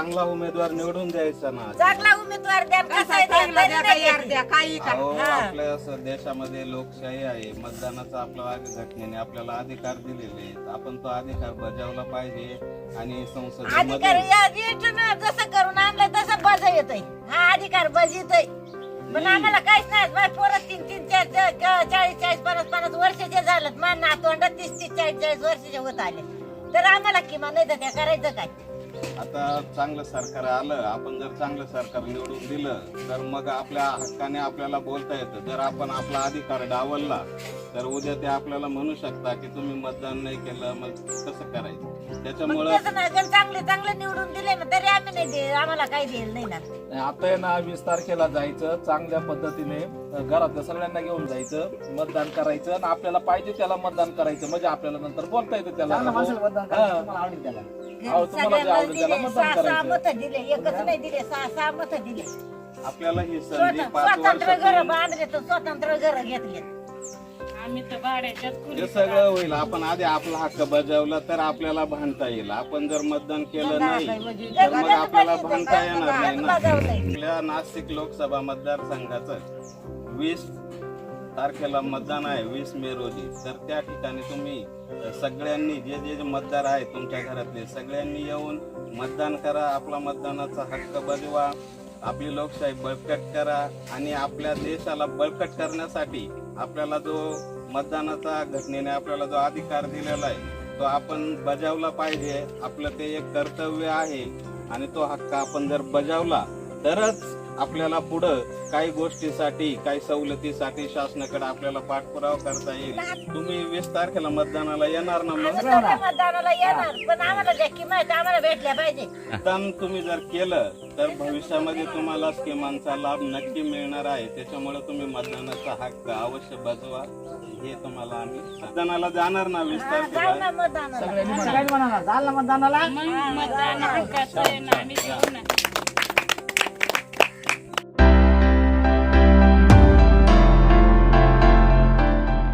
उमेदवार निवडून द्यायचा ना. चांगला उमेदवार द्या कसा आहे चांगला तरी नाही काही अहो हा. आपल्या असं देशामध्ये लोकशाही आहे मतदानाचा आपला आधी घटनेने आपल्याला अधिकार दिलेले आहेत. आपण तो अधिकार बजावला पाहिजे आणि अधिकार संसदेमध्ये या इथून जसं करून आणलं तसं बजा येतोय. हा अधिकार बजितोय. पण आम्हाला काहीच नाही माझ्या पोरं तीन तीन चार चार क- चाळीस चाळीस पन्नास पन्नास वर्षाचे झालं मान नातवंड तीस तीस चाळीस चाळीस वर्षाचे होत आले. तर आम्हाला किमान नाही तर त्या करायचं काय? आता चांगलं सरकार आलं आपण जर चांगलं सरकार निवडून दिलं तर मग आपल्या हक्काने आपल्याला बोलता येतं. जर आपण आपला अधिकार डावलला तर उद्या ते आपल्याला म्हणू शकता की तुम्ही मतदान नाही केलं मग कसं करायचं? त्याच्यामुळं चांगले चांगले निवडून दिले ना तरी आम्ही नाही दे आम्हाला काही देईल नाही ना. आता आहे ना वीस तारखेला जायचं चांगल्या पद्धतीने. घरातल्या सगळ्यांना घेऊन जायचं मतदान करायचं आणि आपल्याला पाहिजे त्याला मतदान करायचं. म्हणजे आपल्याला नंतर बोलता येतं त्याला. चांगल्या माणसाला मतदान. करायचं तुम्हाला आवडेल त्याला. अहो, तुम्हाला जे सगळ्यांना आवडेल त्याला दिले मतदान सहा सहा करायचं. मत दिले एकच नाही दिले सहा सहा मत दिले. आपल्याला ही संधी स्वतंत्र पाच घर बांधले तर स्वतंत्र घर घेतले आम्ही तर हे सगळं होईल. आपण आधी आपला हक्क बजावला तर आपल्याला भांडता येईल. आपण जर मतदान केलं नाही तर मग आपल्याला भांडता येणार नाही ना? आपल्या नाशिक लोकसभा मतदारसंघाचं वीस तारखेला मतदान आहे वीस मे रोजी. तर त्या ठिकाणी तुम्ही सगळ्यांनी जे जे जे मतदार आहेत तुमच्या घरातले सगळ्यांनी येऊन मतदान करा. आपला मतदानाचा हक्क बजवा. आपली लोकशाही बळकट करा. आणि आपल्या देशाला बळकट करण्यासाठी आपल्याला जो मतदानाचा घटनेने आपल्याला जो अधिकार दिलेला आहे तो आपण बजावला पाहिजे. आपलं ते एक कर्तव्य आहे आणि तो हक्क आपण जर बजावला तरच आपल्याला पुढं काही गोष्टीसाठी काही सवलतीसाठी शासनाकडे आपल्याला पाठपुरावा करता येईल. तुम्ही वीस तारखेला मतदानाला येणार ना मग? मतदानाला येणार पण आम्हाला ज्या किंमत आम्हाला भेटल्या पाहिजे. मतदान तुम्ही जर केलं तर भविष्यामध्ये तुम्हाला स्कीमांचा लाभ नक्की मिळणार आहे. त्याच्यामुळे तुम्ही मतदानाचा हक्क अवश्य बजवा. हे तुम्हाला आम्ही मतदानाला जाणार ना वीस तारखेला? मतदानाला. सगळ्यांनी म्हणाला जाल ना मतदानाला? मग मतदान हक्काचं आहे ना आम्ही देऊ ना.